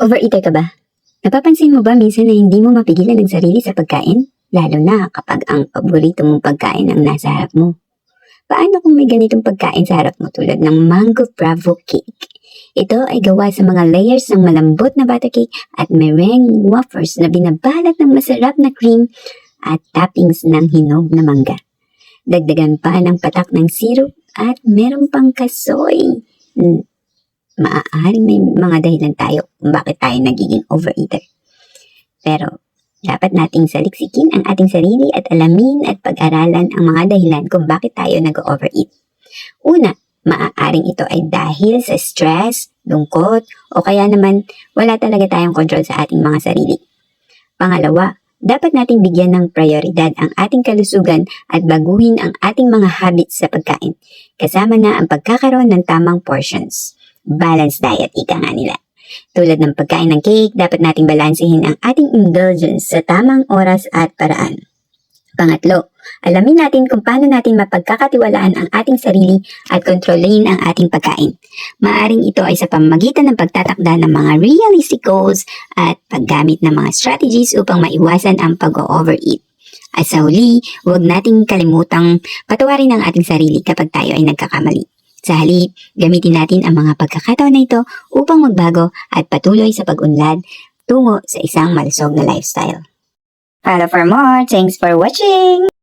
Overeater ka ba? Napapansin mo ba minsan na hindi mo mapigilan ang sarili sa pagkain? Lalo na kapag ang paborito mong pagkain ang nasa harap mo. Paano kung may ganitong pagkain sa harap mo tulad ng mango bravo cake? Ito ay gawa sa mga layers ng malambot na butter cake at meringue wafers na binabalot ng masarap na cream at toppings ng hinog na mangga. Dagdagan pa ng patak ng syrup at meron pang kasoy. Maaaring may mga dahilan tayo kung bakit tayo nagiging overeater. Pero dapat nating saliksikin ang ating sarili at alamin at pag-aralan ang mga dahilan kung bakit tayo nag-overeat. Una, maaaring ito ay dahil sa stress, lungkot, o kaya naman wala talaga tayong control sa ating mga sarili. Pangalawa, dapat nating bigyan ng prioridad ang ating kalusugan at baguhin ang ating mga habits sa pagkain, kasama na ang pagkakaroon ng tamang portions. Balanced diet, ika nga nila. Tulad ng pagkain ng cake, dapat nating balansehin ang ating indulgence sa tamang oras at paraan. Pangatlo, alamin natin kung paano natin mapagkakatiwalaan ang ating sarili at kontrolin ang ating pagkain. Maaring ito ay sa pamamagitan ng pagtatakda ng mga realistic goals at paggamit ng mga strategies upang maiwasan ang pag-overeat. At sa huli, huwag nating kalimutang patawarin ang ating sarili kapag tayo ay nagkakamali. Sa halip, gamitin natin ang mga pagkakataon na ito upang magbago at patuloy sa pag-unlad tungo sa isang malusog na lifestyle. Follow for more. Thanks for watching!